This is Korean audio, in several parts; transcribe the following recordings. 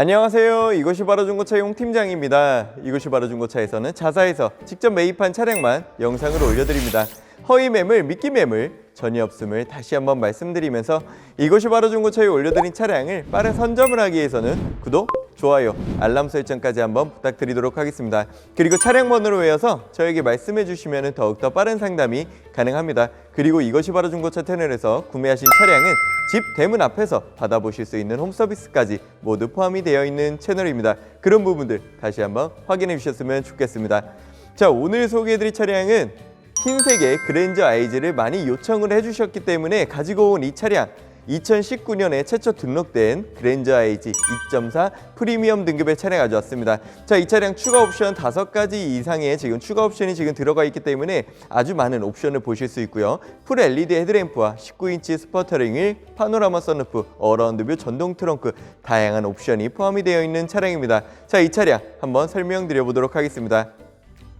안녕하세요. 이것이 바로 중고차 용 팀장입니다. 이것이 바로 중고차에서는 자사에서 직접 매입한 차량만 영상으로 올려드립니다. 허위 매물, 미끼 매물 전혀 없음을 다시 한번 말씀드리면서 이것이 바로 중고차에 올려드린 차량을 빠른 선점을 하기 위해서는 구독, 좋아요, 알람 설정까지 한번 부탁드리도록 하겠습니다. 그리고 차량 번호를 외워서 저에게 말씀해 주시면 더욱더 빠른 상담이 가능합니다. 그리고 이것이 바로 중고차 채널에서 구매하신 차량은 집 대문 앞에서 받아보실 수 있는 홈 서비스까지 모두 포함이 되어 있는 채널입니다. 그런 부분들 다시 한번 확인해 주셨으면 좋겠습니다. 자, 오늘 소개해드릴 차량은 흰색의 그랜저 아이즈를 많이 요청을 해주셨기 때문에 가지고 온 이 차량 2019년에 최초 등록된 그랜저 아이즈 2.4 프리미엄 등급의 차량 가져왔습니다. 자, 이 차량 추가 옵션 다섯 가지 이상의 지금 추가 옵션이 지금 들어가 있기 때문에 아주 많은 옵션을 보실 수 있고요. 풀 LED 헤드램프와 19인치 스퍼터링을 파노라마 선루프, 어라운드뷰 전동 트렁크 다양한 옵션이 포함이 되어 있는 차량입니다. 자, 이 차량 한번 설명드려 보도록 하겠습니다.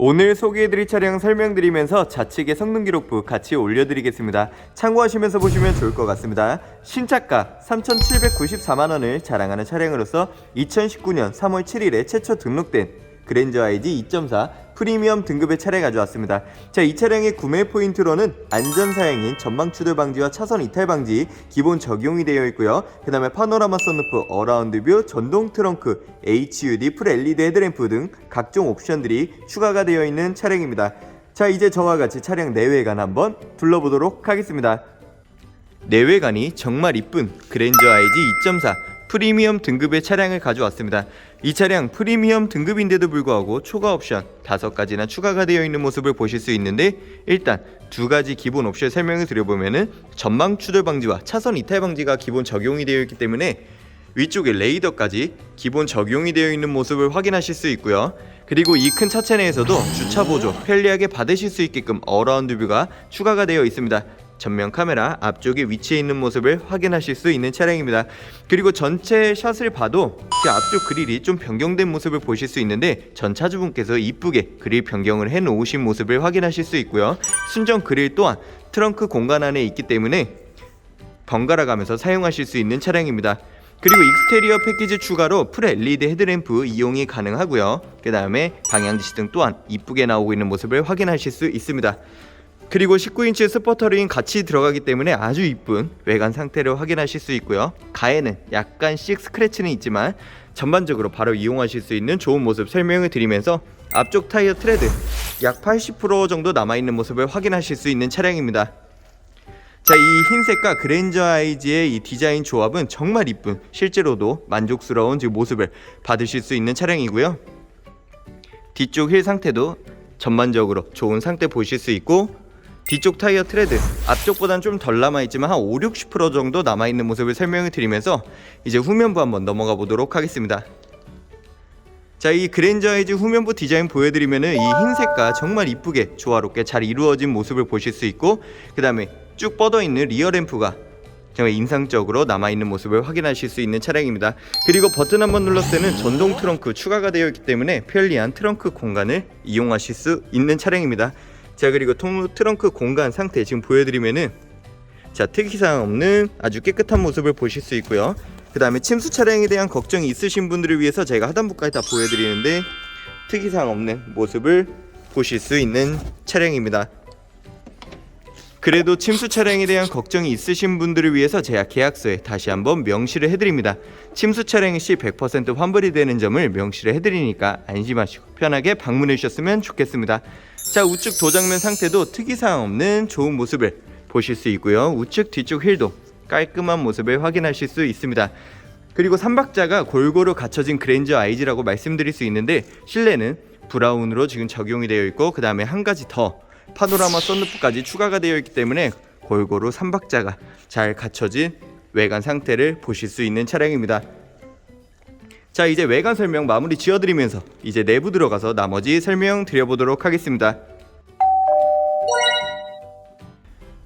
오늘 소개해드릴 차량 설명드리면서 좌측의 성능 기록부 같이 올려드리겠습니다. 참고하시면서 보시면 좋을 것 같습니다. 신차가 3,794만 원을 자랑하는 차량으로서 2019년 3월 7일에 최초 등록된 그랜저 IG 2.4 프리미엄 등급의 차량 가져왔습니다. 자, 이 차량의 구매 포인트로는 안전 사양인 전방 추돌 방지와 차선 이탈 방지 기본 적용이 되어 있고요. 그 다음에 파노라마 선루프, 어라운드 뷰, 전동 트렁크, HUD, 풀 LED 헤드램프 등 각종 옵션들이 추가가 되어 있는 차량입니다. 자, 이제 저와 같이 차량 내외관 한번 둘러보도록 하겠습니다. 내외관이 정말 이쁜 그랜저 IG 2.4 프리미엄 등급의 차량을 가져왔습니다. 이 차량 프리미엄 등급인데도 불구하고 초과 옵션 다섯 가지나 추가가 되어 있는 모습을 보실 수 있는데 일단 두 가지 기본 옵션 설명을 드려보면은 전방 추돌 방지와 차선 이탈 방지가 기본 적용이 되어 있기 때문에 위쪽에 레이더까지 기본 적용이 되어 있는 모습을 확인하실 수 있고요. 그리고 이 큰 차체 내에서도 주차 보조 편리하게 받으실 수 있게끔 어라운드 뷰가 추가가 되어 있습니다. 전면 카메라 앞쪽에 위치해 있는 모습을 확인하실 수 있는 차량입니다. 그리고 전체 샷을 봐도 그 앞쪽 그릴이 좀 변경된 모습을 보실 수 있는데 전 차주분께서 이쁘게 그릴 변경을 해 놓으신 모습을 확인하실 수 있고요. 순정 그릴 또한 트렁크 공간 안에 있기 때문에 번갈아 가면서 사용하실 수 있는 차량입니다. 그리고 익스테리어 패키지 추가로 풀 LED 헤드램프 이용이 가능하고요. 그 다음에 방향지시등 또한 이쁘게 나오고 있는 모습을 확인하실 수 있습니다. 그리고 19인치 스포터링 같이 들어가기 때문에 아주 이쁜 외관 상태를 확인하실 수 있고요. 가에는 약간씩 스크래치는 있지만 전반적으로 바로 이용하실 수 있는 좋은 모습 설명을 드리면서 앞쪽 타이어 트레드 약 80% 정도 남아있는 모습을 확인하실 수 있는 차량입니다. 자, 이 흰색과 그랜저 아이즈의 이 디자인 조합은 정말 이쁜 실제로도 만족스러운 지금 모습을 받으실 수 있는 차량이고요. 뒤쪽 휠 상태도 전반적으로 좋은 상태 보실 수 있고 뒤쪽 타이어 트레드 앞쪽보다는 좀덜 남아있지만 한 5, 60% 정도 남아있는 모습을 설명을 드리면서 이제 후면부 한번 넘어가 보도록 하겠습니다. 자, 이 그랜저 아이즈 후면부 디자인 보여드리면은 이 흰색과 정말 이쁘게 조화롭게 잘 이루어진 모습을 보실 수 있고 그 다음에 쭉 뻗어 있는 리어 램프가 정말 인상적으로 남아있는 모습을 확인하실 수 있는 차량입니다. 그리고 버튼 한번 눌렀을 때는 전동 트렁크 추가가 되어 있기 때문에 편리한 트렁크 공간을 이용하실 수 있는 차량입니다. 자 그리고 통 트렁크 공간 상태 지금 보여드리면은 자 특이사항 없는 아주 깨끗한 모습을 보실 수 있고요. 그 다음에 침수 차량에 대한 걱정이 있으신 분들을 위해서 제가 하단부까지 다 보여드리는데 특이사항 없는 모습을 보실 수 있는 차량입니다. 그래도 침수 차량에 대한 걱정이 있으신 분들을 위해서 제가 계약서에 다시 한번 명시를 해드립니다. 침수 차량 시 100% 환불이 되는 점을 명시를 해드리니까 안심하시고 편하게 방문해 주셨으면 좋겠습니다. 자 우측 도장면 상태도 특이사항 없는 좋은 모습을 보실 수 있고요. 우측 뒤쪽 휠도 깔끔한 모습을 확인하실 수 있습니다. 그리고 삼박자가 골고루 갖춰진 그랜저 아이즈라고 말씀드릴 수 있는데 실내는 브라운으로 지금 적용이 되어 있고 그 다음에 한 가지 더 파노라마 썬루프까지 추가가 되어 있기 때문에 골고루 삼박자가 잘 갖춰진 외관 상태를 보실 수 있는 차량입니다. 자 이제 외관 설명 마무리 지어드리면서 이제 내부 들어가서 나머지 설명 드려보도록 하겠습니다.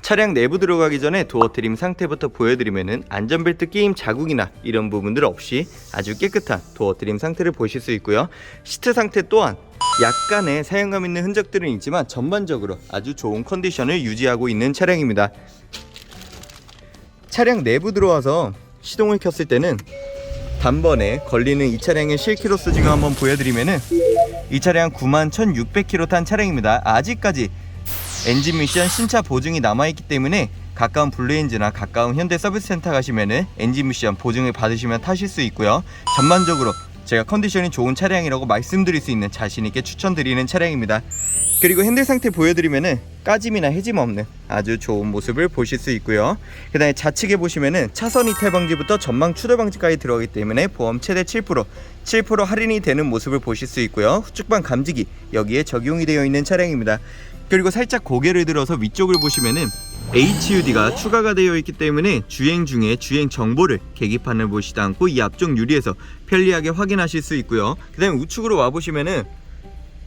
차량 내부 들어가기 전에 도어 트림 상태부터 보여드리면은 안전벨트 끼임 자국이나 이런 부분들 없이 아주 깨끗한 도어 트림 상태를 보실 수 있고요. 시트 상태 또한 약간의 사용감 있는 흔적들은 있지만 전반적으로 아주 좋은 컨디션을 유지하고 있는 차량입니다. 차량 내부 들어와서 시동을 켰을 때는 단번에 걸리는 이 차량의 실키로수 지금 한번 보여드리면은 이 차량 91,600km 탄 차량입니다. 아직까지 엔진 미션 신차 보증이 남아있기 때문에 가까운 블루엔즈나 가까운 현대 서비스 센터 가시면은 엔진 미션 보증을 받으시면 타실 수 있고요. 전반적으로 제가 컨디션이 좋은 차량이라고 말씀드릴 수 있는 자신 있게 추천드리는 차량입니다. 그리고 핸들 상태 보여드리면은 까짐이나 해짐 없는 아주 좋은 모습을 보실 수 있고요. 그 다음에 좌측에 보시면은 차선 이탈 방지부터 전방 추돌 방지까지 들어가기 때문에 보험 최대 7% 7% 할인이 되는 모습을 보실 수 있고요. 후측방 감지기 여기에 적용이 되어 있는 차량입니다. 그리고 살짝 고개를 들어서 위쪽을 보시면은 HUD가 추가가 되어 있기 때문에 주행 중에 주행 정보를 계기판을 보시지 않고 이 앞쪽 유리에서 편리하게 확인하실 수 있고요. 그 다음에 우측으로 와 보시면은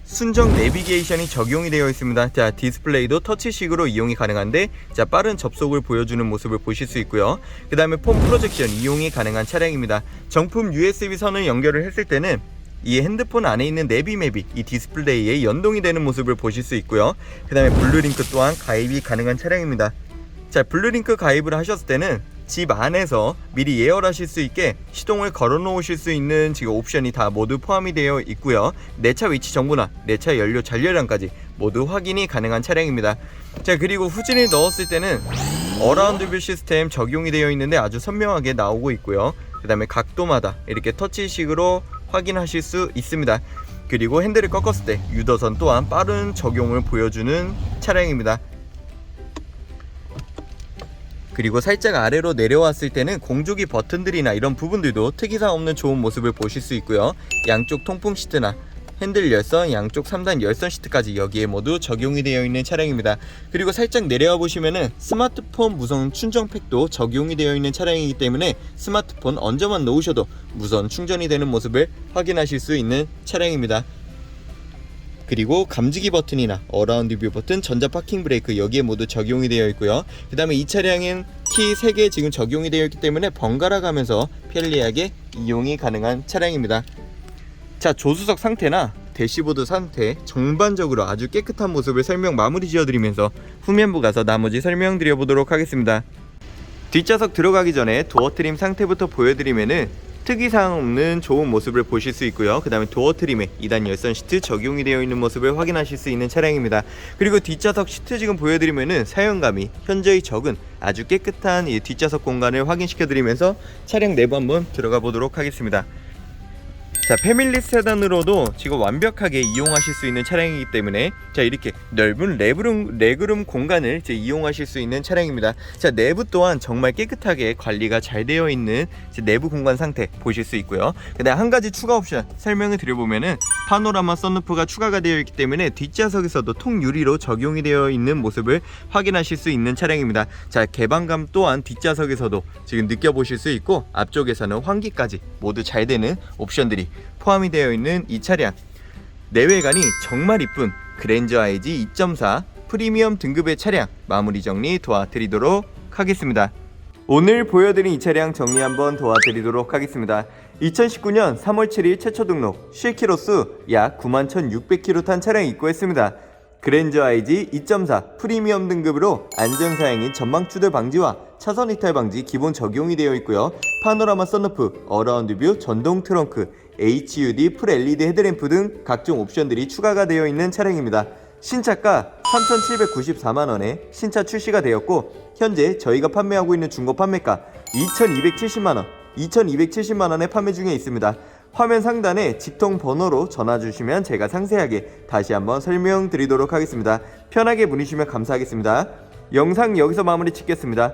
순정 내비게이션이 적용이 되어 있습니다. 자, 디스플레이도 터치식으로 이용이 가능한데 자, 빠른 접속을 보여주는 모습을 보실 수 있고요. 그 다음에 폼 프로젝션 이용이 가능한 차량입니다. 정품 USB 선을 연결을 했을 때는 이 핸드폰 안에 있는 내비맵이 이 디스플레이에 연동이 되는 모습을 보실 수 있고요. 그 다음에 블루링크 또한 가입이 가능한 차량입니다. 자, 블루링크 가입을 하셨을 때는 집 안에서 미리 예열하실 수 있게 시동을 걸어 놓으실 수 있는 지금 옵션이 다 모두 포함이 되어 있고요. 내 차 위치 정보나 내 차 연료 잔료량까지 모두 확인이 가능한 차량입니다. 자, 그리고 후진을 넣었을 때는 어라운드 뷰 시스템 적용이 되어 있는데 아주 선명하게 나오고 있고요. 그 다음에 각도마다 이렇게 터치식으로 확인하실 수 있습니다. 그리고 핸들을 꺾었을 때 유도선 또한 빠른 적용을 보여주는 차량입니다. 그리고 살짝 아래로 내려왔을 때는 공조기 버튼들이나 이런 부분들도 특이사항 없는 좋은 모습을 보실 수 있고요. 양쪽 통풍 시트나 핸들 열선, 양쪽 3단 열선 시트까지 여기에 모두 적용이 되어 있는 차량입니다. 그리고 살짝 내려와 보시면은 스마트폰 무선 충전팩도 적용이 되어 있는 차량이기 때문에 스마트폰 얹어만 놓으셔도 무선 충전이 되는 모습을 확인하실 수 있는 차량입니다. 그리고 감지기 버튼이나 어라운드 뷰 버튼, 전자 파킹 브레이크 여기에 모두 적용이 되어 있고요. 그 다음에 이 차량은 키 3개 지금 적용이 되어 있기 때문에 번갈아 가면서 편리하게 이용이 가능한 차량입니다. 자 조수석 상태나 대시보드 상태 전반적으로 아주 깨끗한 모습을 설명 마무리 지어드리면서 후면부 가서 나머지 설명드려 보도록 하겠습니다. 뒷좌석 들어가기 전에 도어 트림 상태부터 보여드리면은 특이사항 없는 좋은 모습을 보실 수 있고요. 그 다음에 도어 트림에 2단 열선 시트 적용이 되어 있는 모습을 확인하실 수 있는 차량입니다. 그리고 뒷좌석 시트 지금 보여드리면은 사용감이 현저히 적은 아주 깨끗한 이 뒷좌석 공간을 확인시켜드리면서 차량 내부 한번 들어가 보도록 하겠습니다. 자 패밀리 세단으로도 지금 완벽하게 이용하실 수 있는 차량이기 때문에 자 이렇게 넓은 레그룸, 레그룸 공간을 이제 이용하실 수 있는 차량입니다. 자 내부 또한 정말 깨끗하게 관리가 잘 되어 있는 내부 공간 상태 보실 수 있고요. 근데 한 가지 추가 옵션 설명을 드려보면은 파노라마 썬루프가 추가가 되어 있기 때문에 뒷좌석에서도 통유리로 적용이 되어 있는 모습을 확인하실 수 있는 차량입니다. 자 개방감 또한 뒷좌석에서도 지금 느껴보실 수 있고 앞쪽에서는 환기까지 모두 잘 되는 옵션들이 포함이 되어 있는 이 차량 내외관이 정말 이쁜 그랜저 IG 2.4 프리미엄 등급의 차량 마무리 정리 도와드리도록 하겠습니다. 오늘 보여드린 이 차량 정리 한번 도와드리도록 하겠습니다. 2019년 3월 7일 최초 등록 실키로수 약 91,600km 탄 차량이 입고했습니다. 그랜저 IG 2.4 프리미엄 등급으로 안전사양인 전방 추돌 방지와 차선 이탈 방지 기본 적용이 되어 있고요. 파노라마 썬루프, 어라운드 뷰, 전동 트렁크, HUD, 풀 LED 헤드램프 등 각종 옵션들이 추가가 되어 있는 차량입니다. 신차가 3,794만 원에 신차 출시가 되었고 현재 저희가 판매하고 있는 중고 판매가 2,270만 원, 2,270만 원에 판매 중에 있습니다. 화면 상단에 직통 번호로 전화 주시면 제가 상세하게 다시 한번 설명드리도록 하겠습니다. 편하게 문의주시면 감사하겠습니다. 영상 여기서 마무리 짓겠습니다.